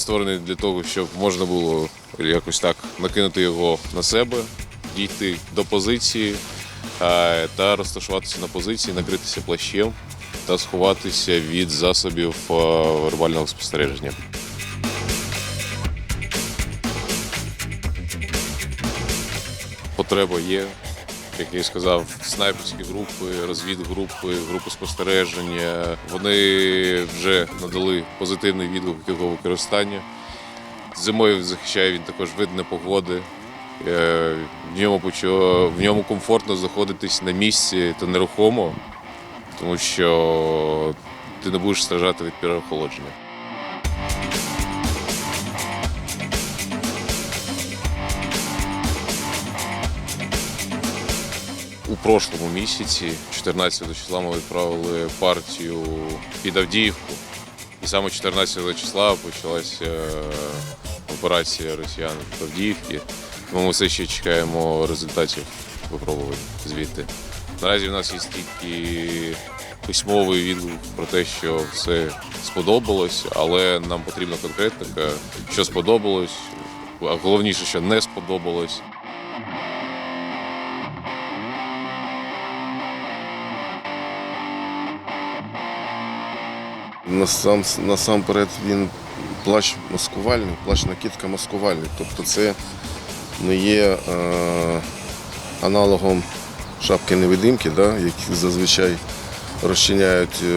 створений для того, щоб можна було якось так накинути його на себе, дійти до позиції е, та розташуватися на позиції, накритися плащем та сховатися від засобів е, вербального спостереження. Потреба є, як я і сказав, снайперські групи, розвідгрупи, групи спостереження. Вони вже надали позитивний відгук його використання. Зимою захищає він також вид непогоди. Е, В ньому, в ньому комфортно знаходитись на місці та нерухомо, тому що ти не будеш страждати від переохолодження. Прошлому місяці, 14 числа, ми відправили партію під Авдіївку. І саме 14 числа почалася е, операція росіян в Авдіївці. Тому ми все ще чекаємо результатів випробувань звідти. Наразі в нас є тільки письмовий відгук про те, що все сподобалось, але нам потрібна конкретика, що сподобалось, а головніше, що не сподобалось. Насам, насамперед він плащ маскувальний, плащ накидка маскувальний. Тобто це не є е, аналогом шапки невидимки, да, які зазвичай розчиняють е,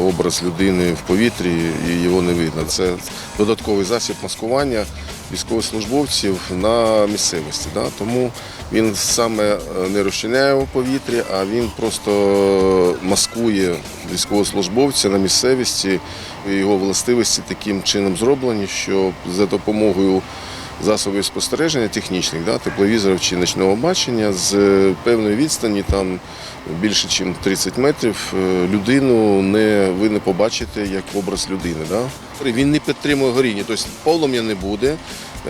образ людини в повітрі і його не видно. Це додатковий засіб маскування військовослужбовців на місцевості. Да. Тому він саме е, не розчиняє у повітрі, а він просто маскує військовослужбовця на місцевості. Його властивості таким чином зроблені, що за допомогою засобів спостереження технічних, да, тепловізорів чи ночного бачення з певної відстані, там більше ніж 30 метрів, е, людину не, ви не побачите як образ людини. Да. Він не підтримує горіння, тобто полум'я не буде,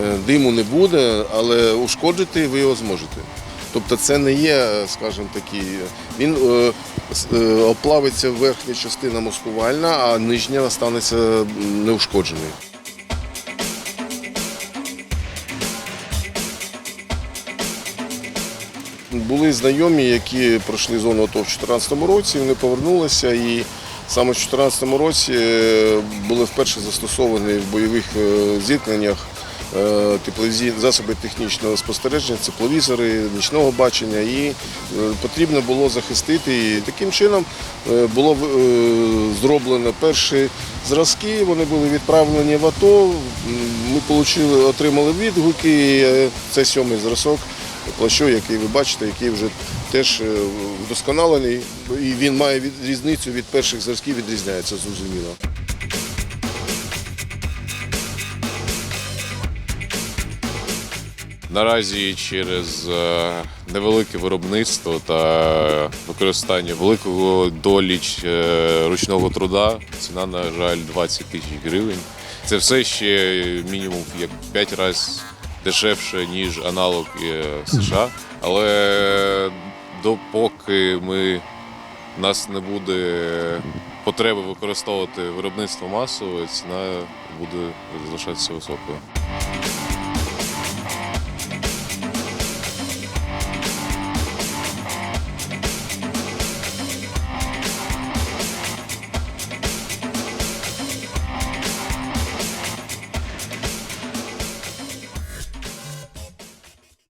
е, диму не буде, але ушкоджити ви його зможете. Тобто це не є, скажімо такі, він е, е, оплавиться верхня частина маскувальна, а нижня останеться неушкодженою. Були знайомі, які пройшли зону АТО в 2014 році, вони повернулися і саме в 2014 році е, були вперше застосовані в бойових е, зіткненнях е, засоби технічного спостереження, тепловізори, нічного бачення, і потрібно було захистити. І таким чином було зроблено перші зразки, вони були відправлені в АТО. Ми отримали відгуки. Це сьомий зразок плащу, який ви бачите, який вже теж е, вдосконалений, і він має різницю від перших зразків, відрізняється зрозуміло. Наразі через е, невелике виробництво та використання великого долі е, ручного труда ціна, на жаль, 20 тисяч гривень. Це все ще мінімум як 5 разів дешевше, ніж аналог е, США. Але допоки ми, нас не буде потреби використовувати виробництво масове, ціна буде залишатися високою.